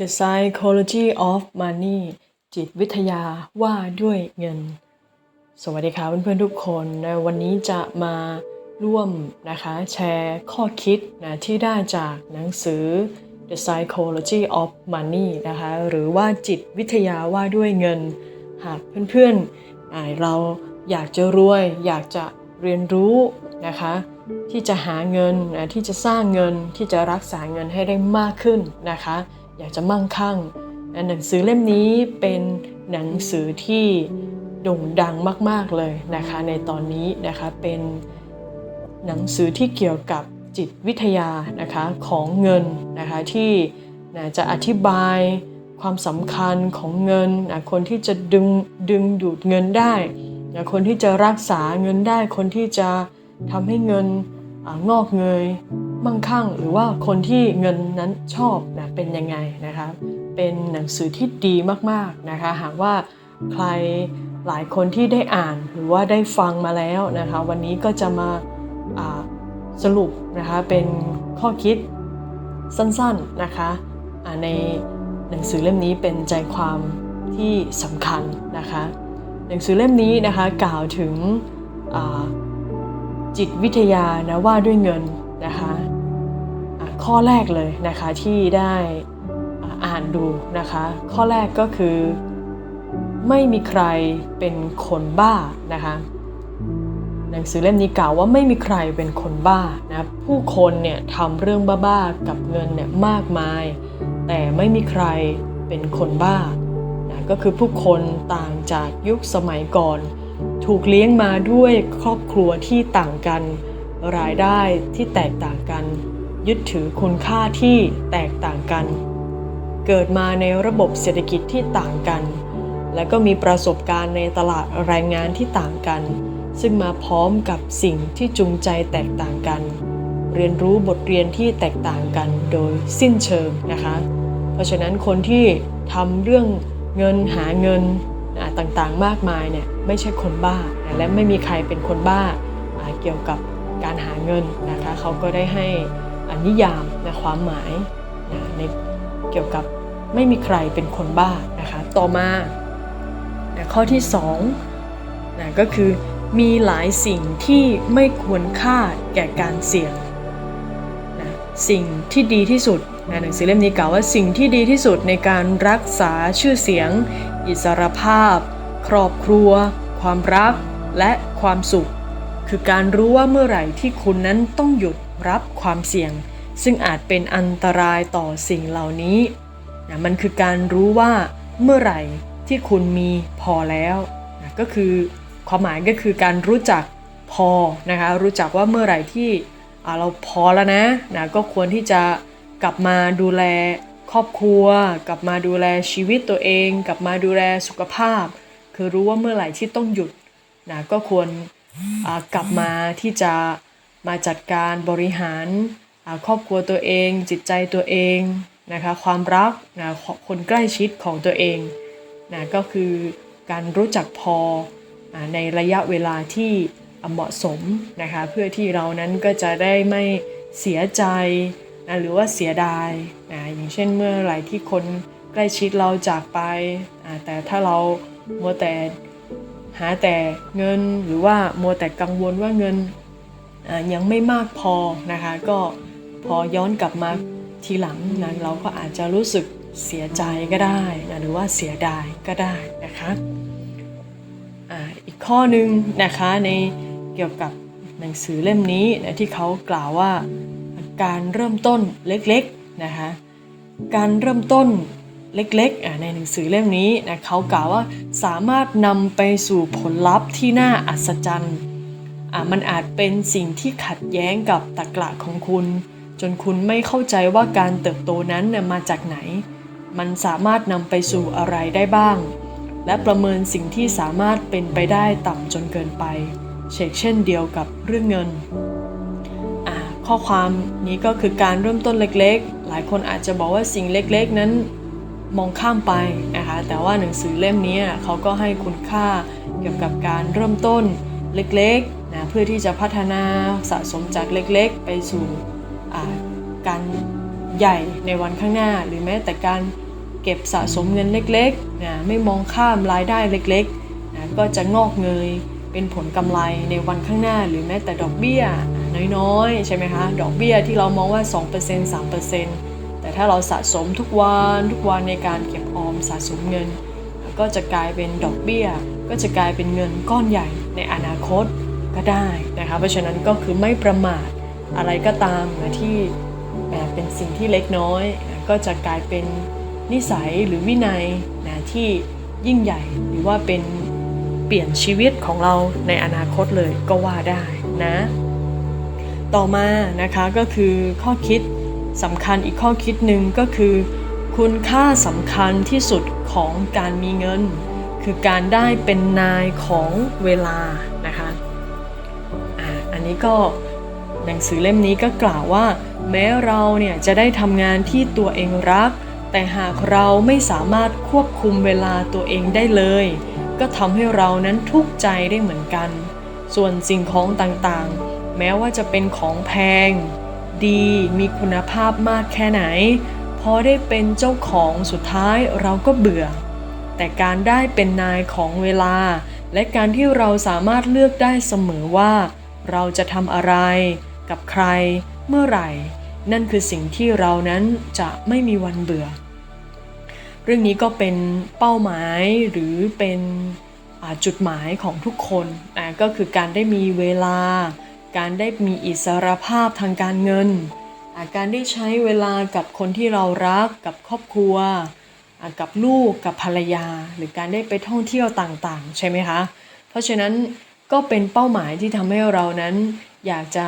The Psychology of Money จิตวิทยาว่าด้วยเงิน สวัสดีค่ะเพื่อนๆทุกคนนะวันนี้จะมาร่วมนะคะแชร์ข้อคิดนะที่ได้จากหนังสือ The Psychology of Money นะคะหรือว่าจิตวิทยาว่าด้วยเงิน หากเพื่อนๆอ่าเราอยากจะรวย อยากจะเรียนรู้นะคะที่จะหาเงินนะที่จะสร้างเงินที่จะรักษาเงินให้ได้มากขึ้นนะคะ อยากจะมั่งคั่ง หนังสือเล่มนี้เป็นหนังสือที่โด่งดังมาก ๆเลยนะคะในตอนนี้นะคะเป็นหนังสือที่เกี่ยวกับจิตวิทยานะคะของเงินนะคะที่จะอธิบายความสำคัญของเงินนะคนที่จะดึงดึงดูดเงินได้นะคนที่จะรักษาเงินได้ คนที่จะทำให้เงินงอกเงย มั่งคั่ง หรือว่าคนที่เงินนั้นชอบนะเป็นยังไงนะคะเป็นหนังสือที่ดีมากๆนะคะหากว่าใครหลายคนที่ได้อ่านหรือว่าได้ฟังมาแล้วนะคะวันนี้ก็จะมาาสรุปนะคะเป็นข้อคิดสั้นๆนะคะในหนังสือเล่มนี้เป็นใจความที่สำคัญนะคะหนังสือเล่มนี้นะคะกล่าวถึงจิตวิทยานะว่าด้วยเงิน ข้อแรกเลยนะคะที่ได้อ่าอ่านดูนะคะ ข้อแรกก็คือไม่มีใครเป็นคนบ้านะคะหนังสือเล่มนี้กล่าวว่าไม่มีใครเป็นคนบ้านะผู้คนเนี่ยทำเรื่องบ้าๆกับเงินเนี่ยมากมาย แต่ไม่มีใครเป็นคนบ้านะก็คือผู้คนต่างจากยุคสมัยก่อน ถูกเลี้ยงมาด้วยครอบครัวที่ต่างกันรายได้ที่แตกต่างกัน ยึดถือคุณค่าที่แตกต่างกัน เกิดมาในระบบเศรษฐกิจที่ต่างกัน และก็มีประสบการณ์ในตลาดแรงงานที่ต่างกัน ซึ่งมาพร้อมกับสิ่งที่จูงใจแตกต่างกัน เรียนรู้บทเรียนที่แตกต่างกันโดยสิ้นเชิงนะคะ เพราะฉะนั้นคนที่ทำเรื่องเงินหาเงินต่างๆมากมายเนี่ยไม่ใช่คนบ้า และไม่มีใครเป็นคนบ้าเกี่ยวกับการหาเงินนะคะเขาก็ได้ให้ นิยามนะความหมายนะในเกี่ยวกับไม่มีใครเป็นคนบ้านะคะต่อมานะข้อที่2นะก็คือมีหลายสิ่งที่ไม่ควรค่าแก่การเสี่ยงนะสิ่งที่ดีที่สุดนะหนังสือเล่มนี้กล่าวว่าสิ่งที่ดีที่สุดในการรักษาชื่อเสียง อิสรภาพ ครอบครัว ความรักและความสุข คือการรู้ว่าเมื่อไหร่ที่คุณนั้นต้องหยุด รับความเสี่ยง ซึ่งอาจเป็นอันตรายต่อสิ่งเหล่านี้นะมันคือการรู้ว่าเมื่อไหร่ที่คุณมีพอแล้วนะก็คือความหมายก็คือการรู้จักพอนะคะรู้จักว่าเมื่อไหร่ที่เราพอแล้วนะนะก็ควรที่จะกลับมาดูแลครอบครัว กลับมาดูแลชีวิตตัวเอง กลับมาดูแลสุขภาพ คือรู้ว่าเมื่อไหร่ที่ต้องหยุดนะก็ควรกลับมาที่จะ มาจัดการบริหารครอบครัวตัวเอง จิตใจตัวเองนะคะความรักนะคนใกล้ชิดของตัวเองนะก็คือการรู้จักพอในระยะเวลาที่เหมาะสมนะคะเพื่อที่เรานั้นก็จะได้ไม่เสียใจนะหรือว่าเสียดายนะอย่างเช่นเมื่อไหร่ที่คนใกล้ชิดเราจากไปอ่าแต่ถ้าเรามัวแต่หาแต่เงินหรือว่ามัวแต่กังวลว่าเงิน ยังไม่มากพอนะคะ ก็พอย้อนกลับมาทีหลังนะเราก็อาจจะรู้สึกเสียใจก็ได้นะหรือว่าเสียดายก็ได้นะคะอีกข้อหนึ่งนะคะในเกี่ยวกับหนังสือเล่มนี้นะที่เขากล่าวว่าการเริ่มต้นเล็กๆนะคะการเริ่มต้นเล็กๆในหนังสือเล่มนี้นะเขากล่าวว่าสามารถนำไปสู่ผลลัพธ์ที่น่าอัศจรรย์ มันอาจเป็นสิ่งที่ขัดแย้งกับตรรกะของคุณ จนคุณไม่เข้าใจว่าการเติบโตนั้นมาจากไหน มันสามารถนำไปสู่อะไรได้บ้าง และประเมินสิ่งที่สามารถเป็นไปได้ต่ำจนเกินไป เช่นเช่นเดียวกับเรื่องเงิน ข้อความนี้ก็คือการเริ่มต้นเล็กๆ หลายคนอาจจะบอกว่าสิ่งเล็กๆ นั้นมองข้ามไปนะคะแต่ว่าหนังสือเล่มนี้เขาก็ให้คุณค่าเกี่ยวกับการเริ่มต้นเล็กๆ นะเพื่อที่จะพัฒนาสะสมจากเล็กๆ ไปสู่การใหญ่ในวันข้างหน้า หรือแม้แต่การเก็บสะสมเงินเล็กๆนะไม่มองข้ามรายได้เล็กๆนะก็จะงอกเงยเป็นผลกำไรในวันข้างหน้า หรือแม้แต่ดอกเบี้ยน้อยๆใช่ไหมคะดอกเบี้ยที่เรามองว่า 2% 3%แต่ถ้าเราสะสมทุกวันทุกวันในการเก็บออมสะสมเงิน ก็จะกลายเป็นดอกเบี้ย ก็จะกลายเป็นเงินก้อนใหญ่ในอนาคต ก็ได้นะคะ เพราะฉะนั้นก็คือไม่ประมาทอะไรก็ตามนะที่แบบเป็นสิ่งที่เล็กน้อย ก็จะกลายเป็นนิสัยหรือวินัยนะที่ยิ่งใหญ่หรือว่าเป็นเปลี่ยนชีวิตของเราในอนาคตเลยก็ว่าได้นะ ต่อมานะคะก็คือข้อคิดสำคัญอีกข้อคิดหนึ่งก็คือ คุณค่าสำคัญที่สุดของการมีเงิน คือการได้เป็นนายของเวลา นี้ก็หนังสือเล่มนี้ก็กล่าวว่า แม้เราเนี่ยจะได้ทำงานที่ตัวเองรัก แต่หากเราไม่สามารถควบคุมเวลาตัวเองได้เลย ก็ทำให้เรานั้นทุกข์ใจได้เหมือนกัน ส่วนสิ่งของต่างๆ แม้ว่าจะเป็นของแพง ดีมีคุณภาพมากแค่ไหน พอได้เป็นเจ้าของสุดท้ายเราก็เบื่อ แต่การได้เป็นนายของเวลา และการที่เราสามารถเลือกได้เสมอว่า เราจะทำอะไร กับใคร เมื่อไหร่ นั่นคือสิ่งที่เรานั้นจะไม่มีวันเบื่อ เรื่องนี้ก็เป็นเป้าหมายหรือเป็นจุดหมายของทุกคนอ่าก็คือการได้มีเวลา การได้มีอิสรภาพทางการเงิน การได้ใช้เวลากับคนที่เรารักกับครอบครัว กับลูกกับภรรยา หรือการได้ไปท่องเที่ยวต่างๆ ใช่ไหมคะ เพราะฉะนั้น ก็เป็นเป้าหมายที่ทำให้เรานั้น อยากจะ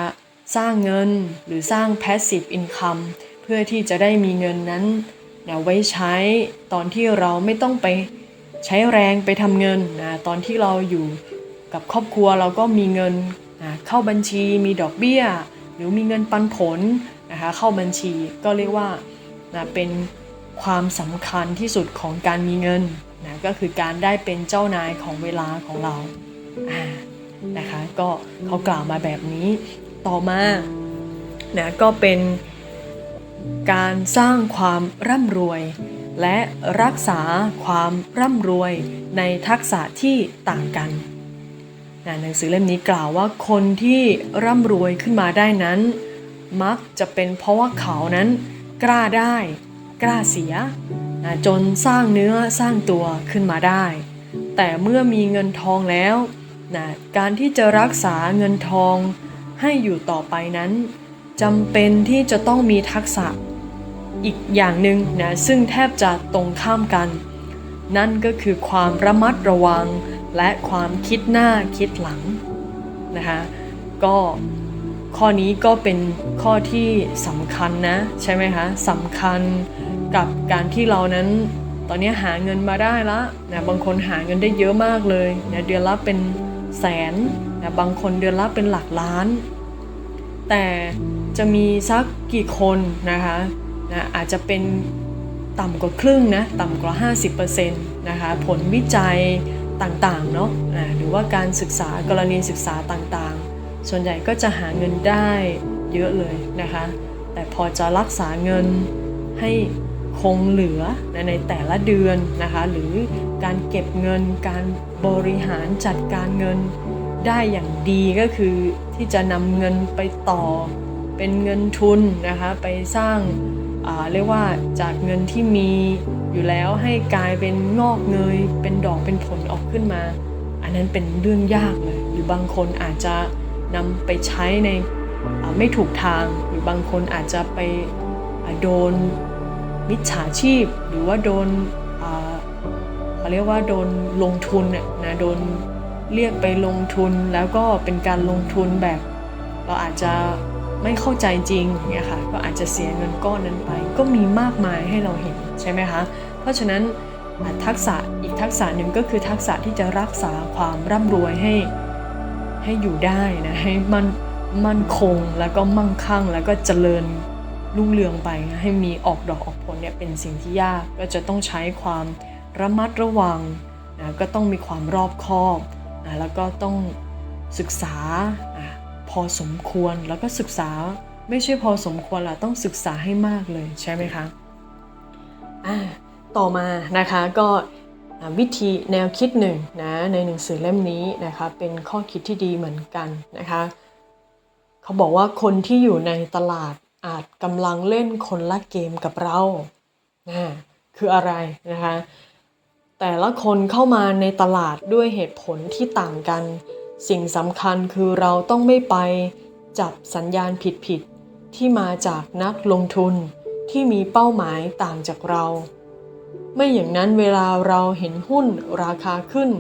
สร้างเงินหรือสร้าง passive income เพื่อที่จะได้มีเงินนั้นนี่ยไว้ใช้ตอนที่เราไม่ต้องไปใช้แรงไปทำเงินนะตอนที่เราอยู่กับครอบครัวเราก็มีเงินนะเข้าบัญชีมีดอกเบี้ย หรือมีเงินปันผลนะคะเข้าบัญชีก็เรียกว่านะเป็นความสำคัญที่สุดของการมีเงินนะก็คือการได้เป็นเจ้านายของเวลาของเราอ่า นะคะ ก็เขากล่าวมาแบบนี้ต่อมานะก็เป็นการสร้างความร่ำรวย และรักษาความร่ำรวยในทักษะที่ต่างกันนะหนังสือเล่มนี้กล่าวว่าคนที่ร่ำรวยขึ้นมาได้นั้น มักจะเป็นเพราะว่าเขานั้นกล้าได้ กล้าเสียนะจนสร้างเนื้อสร้างตัวขึ้นมาได้ แต่เมื่อมีเงินทองแล้ว นะการที่จะรักษาเงินทองให้อยู่ต่อไปนั้นจำเป็นที่จะต้องมีทักษะอีกอย่างหนึ่งนะซึ่งแทบจะตรงข้ามกัน นั่นก็คือความระมัดระวังและความคิดหน้าคิดหลังนะคะก็ข้อนี้ก็เป็นข้อที่สำคัญนะใช่ไหมคะสำคัญกับการที่เรานั้น ตอนนี้หาเงินมาได้ละนะบางคนหาเงินได้เยอะมากเลยนะเดือนละเป็น แสนนะบางคนเดือนละเป็นหลักล้าน แต่จะมีสักกี่คนนะคะนะอาจจะเป็นต่ำกว่าครึ่งนะต่ำกว่า 50%นะคะผลวิจัยต่างๆเนาะะหรือว่าการศึกษากรณีศึกษาต่างๆ ส่วนใหญ่ก็จะหาเงินได้เยอะเลยนะคะ แต่พอจะรักษาเงินให้ คงเหลือในแต่ละเดือนนะคะหรือการเก็บเงินการบริหารจัดการเงินได้อย่างดีก็คือที่จะนำเงินไปต่อเป็นเงินทุนนะคะไปสร้างเรียกว่าจากเงินที่มีอยู่แล้วให้กลายเป็นงอกเงย เป็นดอกเป็นผลออกขึ้นมา อันนั้นเป็นเรื่องยากเลยหรือบางคนอาจจะนำไปใช้ในไม่ถูกทาง หรือบางคนอาจจะไปโดน มิจฉาชีพ หรือว่าโดนเขาเรียกว่าโดนลงทุนน่นะโดนเรียกไปลงทุนแล้วก็เป็นการลงทุนแบบ เราอาจจะไม่เข้าใจจริงเนี่ยค่ะก็อาจจะเสียเงินก้อนนั้นไป ก็มีมากมายให้เราเห็นใช่ไหมคะเพราะฉะนั้นทักษะอีกทักษะหนึ่งก็คือทักษะที่จะรักษาความร่ำรวยให้ให้อยู่ได้นะให้มันมั่นคงแล้วก็มั่งคั่งแล้วก็เจริญ รุ่งเรืองไปให้มีออกดอกออกผลเนี่ยเป็นสิ่งที่ยากก็จะต้องใช้ความระมัดระวังนะก็ต้องมีความรอบคอบนะแล้วก็ต้องศึกษาพอสมควรแล้วก็ศึกษาไม่ใช่พอสมควรละต้องศึกษาให้มากเลยใช่ไหมคะอ่าต่อมานะคะก็วิธีแนวคิดหนึ่งนะในหนังสือเล่มนี้นะคะเป็นข้อคิดที่ดีเหมือนกันนะคะเขาบอกว่าคนที่อยู่ในตลาด อาจกำลังเล่นคนละเกมกับเรานะคืออะไรนะคะ แต่ละคนเข้ามาในตลาดด้วยเหตุผลที่ต่างกัน สิ่งสำคัญคือเราต้องไม่ไปจับสัญญาณผิดๆที่มาจากนักลงทุนที่มีเป้าหมายต่างจากเรา ไม่อย่างนั้นเวลาเราเห็นหุ้นราคาขึ้น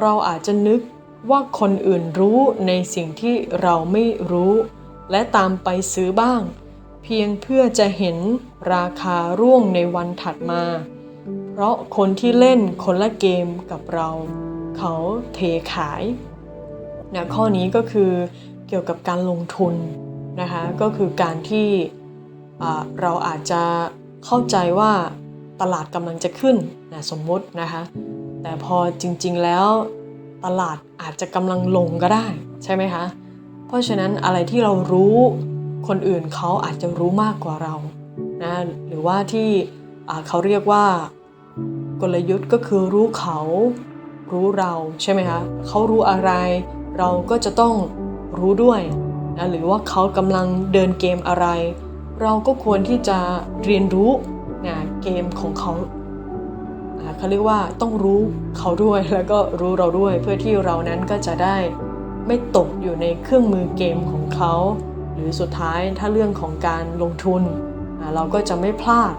เราอาจจะนึกว่าคนอื่นรู้ในสิ่งที่เราไม่รู้ และตามไปซื้อบ้าง เพียงเพื่อจะเห็นราคาร่วงในวันถัดมา เพราะคนที่เล่นคนละเกมกับเรา เขาเทขายนะข้อนี้ก็คือเกี่ยวกับการลงทุนนะคะก็คือการที่เราอาจจะเข้าใจว่าตลาดกำลังจะขึ้นนะสมมตินะคะ แต่พอจริงๆแล้วตลาดอาจจะกำลังลงก็ได้ใช่ไหมคะ เพราะฉะนั้นอะไรที่เรารู้ คนอื่นเขาอาจจะรู้มากกว่าเรานะหรือว่าที่เขาเรียกว่ากลยุทธ์ก็คือรู้เขารู้เราใช่ไหมคะเขารู้อะไร เราก็จะต้องรู้ด้วยนะหรือว่าเขากำลังเดินเกมอะไร เราก็ควรที่จะเรียนรู้นะเกมของเขาเขาเรียกว่าต้องรู้เขาด้วยแล้วก็รู้เราด้วย เพื่อที่เรานั้นก็จะได้ไม่ตกอยู่ในเครื่องมือเกมของเขา หรือสุดท้ายถ้าเรื่องของการลงทุนอ่าเราก็จะไม่พลาด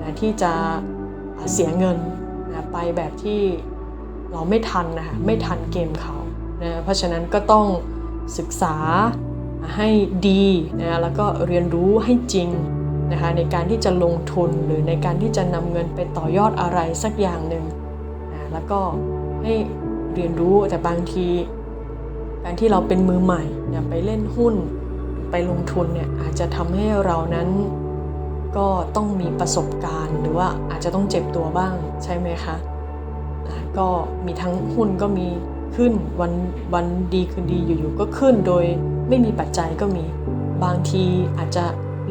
นะที่จะเสียเงินนะไปแบบที่เราไม่ทันนะคะไม่ทันเกมเขานะเพราะฉะนั้นก็ต้องศึกษาให้ดีนะแล้วก็เรียนรู้ให้จริงนะคะในการที่จะลงทุนหรือในการที่จะนำเงินไปต่อยอดอะไรสักอย่างหนึ่งนะแล้วก็ให้เรียนรู้แต่บางที การที่เราเป็นมือใหม่เนี่ยไปเล่นหุ้นหรือ ไปลงทุนเนี่ยอาจจะทำให้เรานั้นก็ต้องมีประสบการณ์ หรือว่าอาจจะต้องเจ็บตัวบ้างใช่ไหมคะก็มีทั้งหุ้นก็มีขึ้นวันวันดีคืนดีอยู่ๆก็ขึ้นโดยไม่มีปัจจัยก็มีบางทีอาจจะ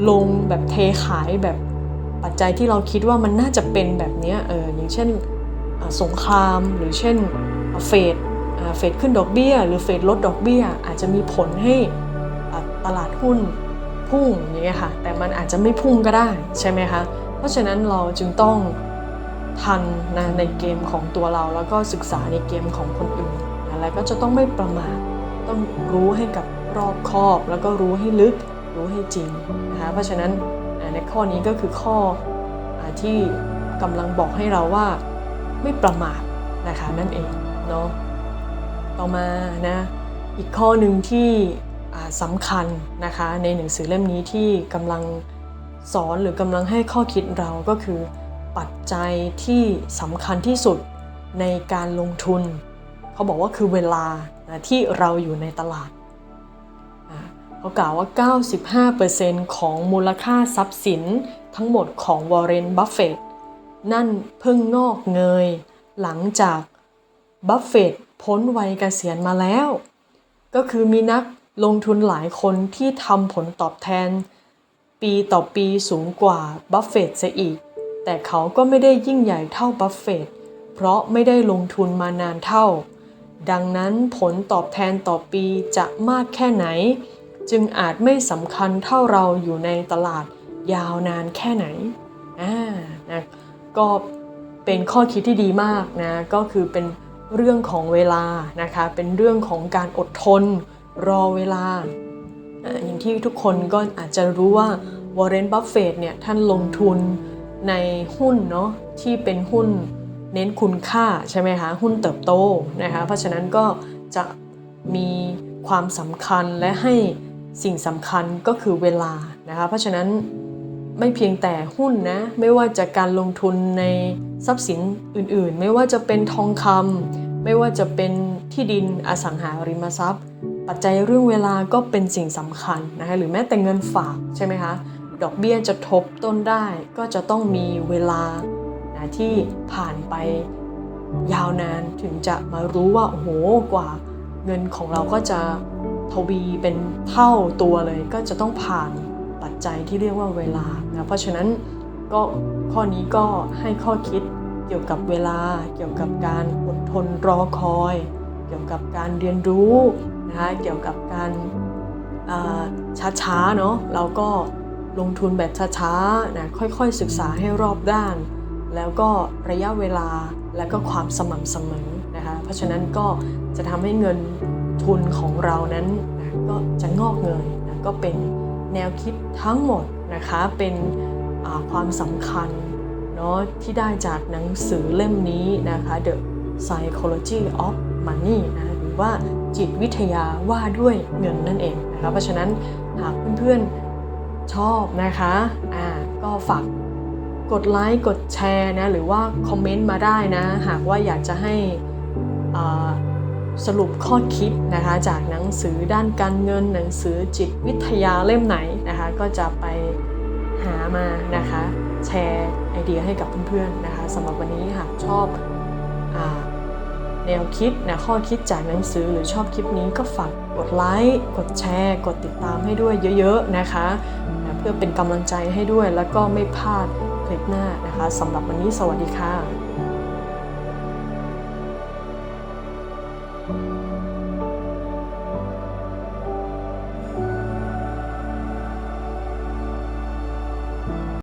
ลงแบบเทขายแบบปัจจัยที่เราคิดว่ามันน่าจะเป็นแบบเนี้ยเอออย่างเช่นสงครามหรือเช่นเฟดเฟดขึ้นดอกเบี้ย หรือเฟดลดดอกเบี้ย อาจจะมีผลให้ ตลาดหุ้นพุ่งอย่างเงี้ยค่ะ แต่มันอาจจะไม่พุ่งก็ได้ใช่ไหมคะ เพราะฉะนั้นเราจึงต้องทันนะในเกมของตัวเราแล้วก็ศึกษาในเกมของคนอื่นนะแล้วก็จะต้องไม่ประมาทต้องรู้ให้กับรอบคอบ แล้วก็รู้ให้ลึกรู้ให้จริงนะคะเพราะฉะนั้นอ่าในข้อนี้ก็คือข้ออที่กำลังบอกให้เราว่าไม่ประมาทนะคะนั่นเองเนาะต่อมานะอีกข้อหนึ่งที่ สำคัญนะคะในหนังสือเล่มนี้ที่กำลังสอนหรือกำลังให้ข้อคิดเราก็คือ ปัจจัยที่สำคัญที่สุดในการลงทุน เขาบอกว่าคือเวลานะที่เราอยู่ในตลาดเขากล่าวว่า 95%ของมูลค่าทรัพย์สินทั้งหมดของวอร์เรนบัฟเฟตนั่นเพิ่งงอกเงย หลังจากบัฟเฟตต์พ้นวัยเกษียณมาแล้ว ก็คือมีนัก ลงทุนหลายคนที่ทำผลตอบแทน ปีต่อปีสูงกว่าบัฟเฟตต์เสียอีก แต่เขาก็ไม่ได้ยิ่งใหญ่เท่าบัฟเฟตต์เพราะไม่ได้ลงทุนมานานเท่า ดังนั้นผลตอบแทนต่อปีจะมากแค่ไหน จึงอาจไม่สำคัญเท่าเราอยู่ในตลาดยาวนานแค่ไหนอ่านะก็เป็นข้อคิดที่ดีมากนะก็คือเป็นเรื่องของเวลานะคะเป็นเรื่องของการอดทน รอเวลา อย่างที่ทุกคนก็อาจจะรู้ว่าวอร์เรนบัฟเฟตเนี่ยท่านลงทุนในหุ้นเนาะที่เป็นหุ้นเน้นคุณค่าใช่ไหมคะหุ้นเติบโตนะคะเพราะฉะนั้นก็จะมีความสำคัญและให้สิ่งสำคัญก็คือเวลานะคะเพราะฉะนั้นไม่เพียงแต่หุ้นนะไม่ว่าจะการลงทุนในทรัพย์สินอื่นๆ ไม่ว่าจะเป็นทองคำไม่ว่าจะเป็นที่ดินอสังหาริมทรัพย์ ปัจจัยเรื่องเวลาก็เป็นสิ่งสำคัญนะคะหรือแม้แต่เงินฝากใช่ไหมคะดอกเบี้ยจะทบต้นได้ก็จะต้องมีเวลานะที่ผ่านไปยาวนานถึงจะมารู้ว่าโอ้โหกว่าเงินของเราก็จะทวีเป็นเท่าตัวเลย ก็จะต้องผ่านปัจจัยที่เรียกว่าเวลานะเพราะฉะนั้นก็ข้อนี้ก็ให้ข้อคิดเกี่ยวกับเวลา เกี่ยวกับการอดทนรอคอย เกี่ยวกับการเรียนรู้ นะคะเกี่ยวกับการช้าๆเนาะเราก็ลงทุนแบบช้าๆนะค่อยๆศึกษาให้รอบด้าน แล้วก็ระยะเวลาและก็ความสม่ำเสมอนะคะเพราะฉะนั้นก็จะทำให้เงินทุนของเรานั้นนะก็จะงอกเงยนะก็เป็นแนวคิดทั้งหมดนะคะเป็นความสำคัญเนาะที่ได้จากหนังสือเล่มนี้นะคะ The Psychology of Money นะหรือว่า จิตวิทยาว่าด้วยเงินนั่นเองนะคะเพราะฉะนั้นหากเพื่อนๆชอบนะคะอ่าก็ฝากกดไลค์กดแชร์นะหรือว่าคอมเมนต์มาได้นะ หากว่าอยากจะให้อ่าสรุปข้อคิดนะคะจากหนังสือด้านการเงิน หนังสือจิตวิทยาเล่มไหนนะคะก็จะไปหามานะคะแชร์ไอเดียให้กับเพื่อนๆนะคะสำหรับวันนี้หากชอบอา แนวคิดนะข้อคิดจากหนังสือหรือชอบคลิปนี้ก็ฝากกดไลค์กดแชร์ กดติดตามให้ด้วยเยอะๆนะคะนะเพื่อเป็นกำลังใจให้ด้วยแล้วก็ไม่พลาดคลิปหน้านะคะสำหรับวันนี้สวัสดีค่ะ